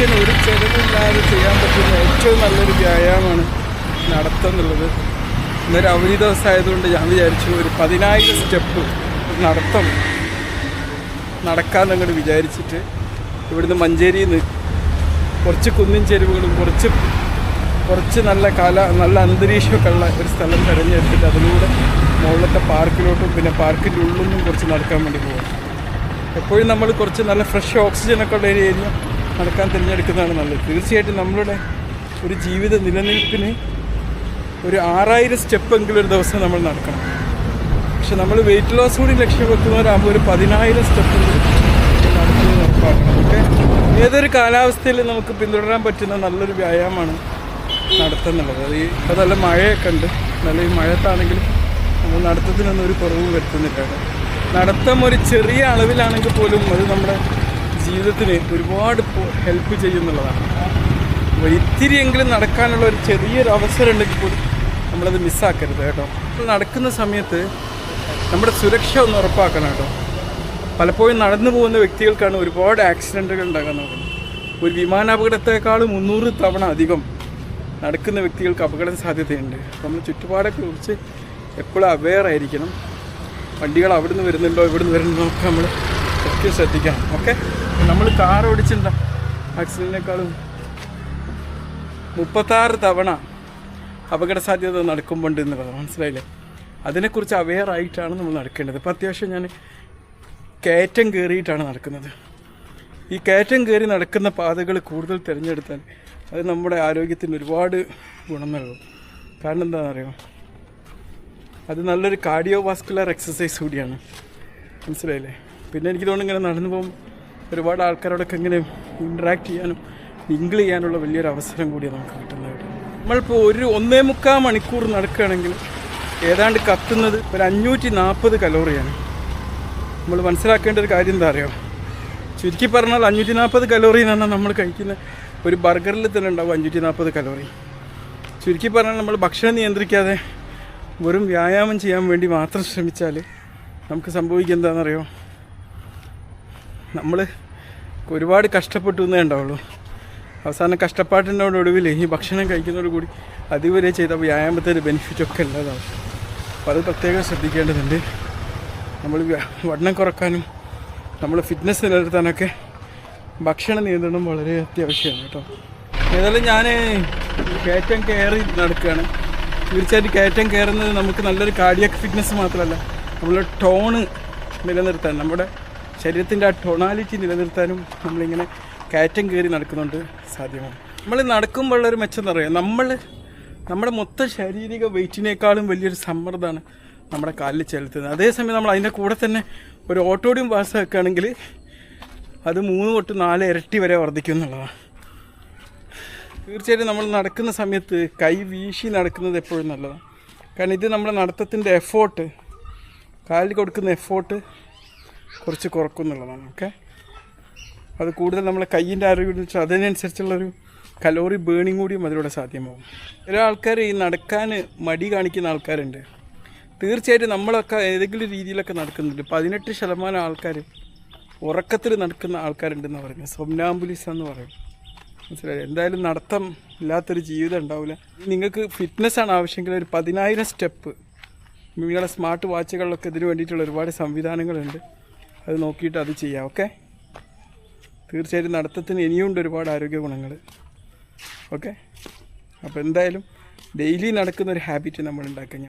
മനുഷ്യന് ഒരു ചെലവില്ലാതെ ചെയ്യാൻ പറ്റുന്ന ഏറ്റവും നല്ലൊരു വ്യായാമമാണ് നടത്തം എന്നുള്ളത് ഇന്നൊരു അവധി ദിവസമായതുകൊണ്ട് ഞാൻ വിചാരിച്ചു ഒരു പതിനായിരം സ്റ്റെപ്പ് നടത്തം നടക്കാമെന്ന് അങ്ങോട്ട് വിചാരിച്ചിട്ട് ഇവിടുന്ന് മഞ്ചേരിയിൽ നിന്ന് കുറച്ച് കുന്നിൻ ചെരുവുകളും കുറച്ച് കുറച്ച് നല്ല കല നല്ല അന്തരീക്ഷമൊക്കെ ഉള്ള ഒരു സ്ഥലം തിരഞ്ഞെടുത്തിട്ട് അതിലൂടെ മുകളിലത്തെ പാർക്കിലോട്ടും പിന്നെ പാർക്കിന്റെ ഉള്ളിൽ നിന്നും കുറച്ച് നടക്കാൻ വേണ്ടി പോകും എപ്പോഴും നമ്മൾ കുറച്ച് നല്ല ഫ്രഷ് ഓക്സിജനൊക്കെ ഉള്ള ഏരിയ നടക്കാൻ തിരഞ്ഞെടുക്കുന്നതാണ് നല്ലത്. തീർച്ചയായിട്ടും നമ്മളുടെ ഒരു ജീവിത നിലനിൽപ്പിന് ഒരു ആറായിരം സ്റ്റെപ്പെങ്കിലും ഒരു ദിവസം നമ്മൾ നടക്കണം. പക്ഷെ നമ്മൾ വെയിറ്റ് ലോസ് കൂടി ലക്ഷ്യം വെക്കുന്നവരാകുമ്പോൾ ഒരു പതിനായിരം സ്റ്റെപ്പെങ്കിലും നടക്കുന്നത് ഉറപ്പാക്കണം. ഓക്കെ ഏതൊരു കാലാവസ്ഥയിലും നമുക്ക് പിന്തുടരാൻ പറ്റുന്ന നല്ലൊരു വ്യായാമമാണ് നടത്തുന്നുള്ളത് അത് ഈ നല്ല മഴയൊക്കെ ഉണ്ട്. നല്ല ഈ മഴത്താണെങ്കിലും നമ്മൾ നടത്തത്തിനൊന്നും ഒരു കുറവും വരുത്തുന്നില്ല. നടത്തം ഒരു ചെറിയ അളവിലാണെങ്കിൽ പോലും അത് നമ്മുടെ ജീവിതത്തിന് ഒരുപാട് ഹെൽപ്പ് ചെയ്യുന്നുള്ളതാണ്. ഇത്തിരിയെങ്കിലും നടക്കാനുള്ള ഒരു ചെറിയൊരു അവസരം ഉണ്ടെങ്കിൽ പോലും നമ്മളത് മിസ്സാക്കരുത് കേട്ടോ. നടക്കുന്ന സമയത്ത് നമ്മുടെ സുരക്ഷ ഒന്ന് ഉറപ്പാക്കണം കേട്ടോ. പലപ്പോഴും നടന്നു പോകുന്ന വ്യക്തികൾക്കാണ് ഒരുപാട് ആക്സിഡന്റുകൾ ഉണ്ടാകാൻ നോക്കുന്നത്. ഒരു വിമാനാപകടത്തെക്കാളും മുന്നൂറ് തവണ അധികം നടക്കുന്ന വ്യക്തികൾക്ക് അപകടം സാധ്യതയുണ്ട്. അപ്പോൾ നമ്മൾ ചുറ്റുപാടൊക്കെ കുറിച്ച് എപ്പോഴും അവെയർ ആയിരിക്കണം. വണ്ടികൾ അവിടെ നിന്ന് വരുന്നുണ്ടോ ഇവിടെ നിന്ന് വരുന്നുണ്ടോ ഒക്കെ നമ്മൾ ഒക്കെ ശ്രദ്ധിക്കണം ഓക്കെ നമ്മൾ കാർ ഓടിച്ചിട്ടുണ്ട? ആക്സിഡന്റിനേക്കാളും മുപ്പത്താറ് തവണ അപകട സാധ്യത നടക്കുമ്പോണ്ട് എന്നുള്ളത് മനസ്സിലായില്ലേ? അതിനെക്കുറിച്ച് അവെയർ ആയിട്ടാണ് നമ്മൾ നടക്കേണ്ടത്. ഇപ്പോൾ അത്യാവശ്യം ഞാൻ കയറ്റം കയറിയിട്ടാണ് നടക്കുന്നത്. ഈ കയറ്റം കയറി നടക്കുന്ന പാതകൾ കൂടുതൽ തിരഞ്ഞെടുത്താൽ അത് നമ്മുടെ ആരോഗ്യത്തിന് ഒരുപാട് ഗുണം നൽകും. കാരണം എന്താണെന്നറിയോ? അത് നല്ലൊരു കാർഡിയോ വാസ്കുലർ എക്സസൈസ് കൂടിയാണ്. മനസ്സിലായില്ലേ? പിന്നെ എനിക്ക് തോന്നുന്നു ഇങ്ങനെ നടന്നു പോകുമ്പോൾ ഒരുപാട് ആൾക്കാരോടൊക്കെ ഇങ്ങനെ ഇൻട്രാക്ട് ചെയ്യാനും മിങ്കിൾ ചെയ്യാനുള്ള വലിയൊരു അവസരം കൂടിയാണ് നമുക്ക് കിട്ടുന്നത് കേട്ടോ. നമ്മളിപ്പോൾ ഒരു ഒന്നേ മുക്കാൽ മണിക്കൂർ നടക്കുകയാണെങ്കിൽ ഏതാണ്ട് കത്തുന്നത് ഒരു അഞ്ഞൂറ്റി നാൽപ്പത് കലോറിയാണ്. നമ്മൾ മനസ്സിലാക്കേണ്ട ഒരു കാര്യം എന്താ അറിയോ? ചുരുക്കി പറഞ്ഞാൽ അഞ്ഞൂറ്റി നാൽപ്പത് കലോറി എന്ന് പറഞ്ഞാൽ നമ്മൾ കഴിക്കുന്ന ഒരു ബർഗറിൽ തന്നെ ഉണ്ടാവും അഞ്ഞൂറ്റി നാൽപ്പത് കലോറി. ചുരുക്കി പറഞ്ഞാൽ നമ്മൾ ഭക്ഷണം നിയന്ത്രിക്കാതെ വെറും വ്യായാമം ചെയ്യാൻ വേണ്ടി മാത്രം ശ്രമിച്ചാൽ നമുക്ക് സംഭവിക്കുക എന്താണെന്നറിയോ? നമ്മൾ ഒരുപാട് കഷ്ടപ്പെട്ടു എന്നേ ഉണ്ടാവുള്ളൂ. അവസാനം കഷ്ടപ്പാട്ടിന്റെ ഒടുവിൽ ഈ ഭക്ഷണം കഴിക്കുന്നതോട് കൂടി അതുവരെ ചെയ്ത വ്യായാമത്തിന്റെ ബെനിഫിറ്റൊക്കെ ഇല്ലാതാവും. അപ്പോൾ അത് പ്രത്യേകം ശ്രദ്ധിക്കേണ്ടതുണ്ട്. നമ്മൾ വണ്ണം കുറക്കാനും നമ്മൾ ഫിറ്റ്നസ് നിലനിർത്താനൊക്കെ ഭക്ഷണ നിയന്ത്രണം വളരെ അത്യാവശ്യമാണ് കേട്ടോ. ഏതായാലും ഞാൻ കയറ്റം കയറി നടക്കുകയാണ്. തീർച്ചയായിട്ടും കയറ്റം കയറുന്നത് നമുക്ക് നല്ലൊരു കാർഡിയക് ഫിറ്റ്നസ് മാത്രമല്ല നമ്മളെ ടോണ് നിലനിർത്താൻ നമ്മുടെ ശരീരത്തിന്റെ ആ ടൊണാലിറ്റി നിലനിർത്താനും നമ്മളിങ്ങനെ കയറ്റം കയറി നടക്കുന്നുണ്ട് സാധ്യമാണ്. നമ്മൾ നടക്കുമ്പോഴുള്ളൊരു മെച്ചം എന്ന് പറയുക നമ്മൾ നമ്മുടെ മൊത്തം ശാരീരിക വെയിറ്റിനേക്കാളും വലിയൊരു സമ്മർദ്ദമാണ് നമ്മുടെ കാലിൽ ചെലുത്തുന്നത്. അതേസമയം നമ്മൾ അതിന്റെ കൂടെ തന്നെ ഒരു ഓട്ടോഡിയം പാസ് വെക്കുകയാണെങ്കിൽ അത് മൂന്ന് തൊട്ട് നാല് ഇരട്ടി വരെ വർദ്ധിക്കും എന്നുള്ളതാണ്. തീർച്ചയായിട്ടും നമ്മൾ നടക്കുന്ന സമയത്ത് കൈ വീശി നടക്കുന്നത് എപ്പോഴും നല്ലതാണ്. കാരണം ഇത് നമ്മുടെ നടത്തത്തിന്റെ എഫോർട്ട് കാലിൽ കൊടുക്കുന്ന എഫോർട്ട് കുറച്ച് കുറക്കും എന്നുള്ളതാണ് ഓക്കെ അത് കൂടുതൽ നമ്മളെ കയ്യിന്റെ ആരോഗ്യം വെച്ചാൽ അതിനനുസരിച്ചുള്ളൊരു കലോറി ബേണിങ് കൂടിയും അതിലൂടെ സാധ്യമാകും ചില ആൾക്കാർ ഈ നടക്കാൻ മടി കാണിക്കുന്ന ആൾക്കാരുണ്ട്. തീർച്ചയായിട്ടും നമ്മളൊക്കെ ഏതെങ്കിലും രീതിയിലൊക്കെ നടക്കുന്നുണ്ട്. പതിനെട്ട് ശതമാനം ആൾക്കാർ ഉറക്കത്തിൽ നടക്കുന്ന ആൾക്കാരുണ്ടെന്ന് പറയുന്നത്. സ്വപ്നാംബുലിസ് എന്ന് പറയും. മനസ്സിലായി? എന്തായാലും നടത്തം ഇല്ലാത്തൊരു ജീവിതം ഉണ്ടാവില്ല. നിങ്ങൾക്ക് ഫിറ്റ്നസ്സാണ് ആവശ്യമെങ്കിൽ ഒരു പതിനായിരം സ്റ്റെപ്പ് നിങ്ങളുടെ സ്മാർട്ട് വാച്ചുകളിലൊക്കെ ഇതിന് വേണ്ടിയിട്ടുള്ള ഒരുപാട് സംവിധാനങ്ങളുണ്ട്. അത് നോക്കിയിട്ട് അത് ചെയ്യാം ഓക്കെ? തീർച്ചയായിട്ടും നടത്തത്തിന് ഇനിയുണ്ട് ഒരുപാട് ആരോഗ്യ ഗുണങ്ങൾ ഓക്കെ? അപ്പോൾ എന്തായാലും ഡെയിലി നടക്കുന്ന ഒരു ഹാബിറ്റ് നമ്മൾ ഉണ്ടാക്കുക.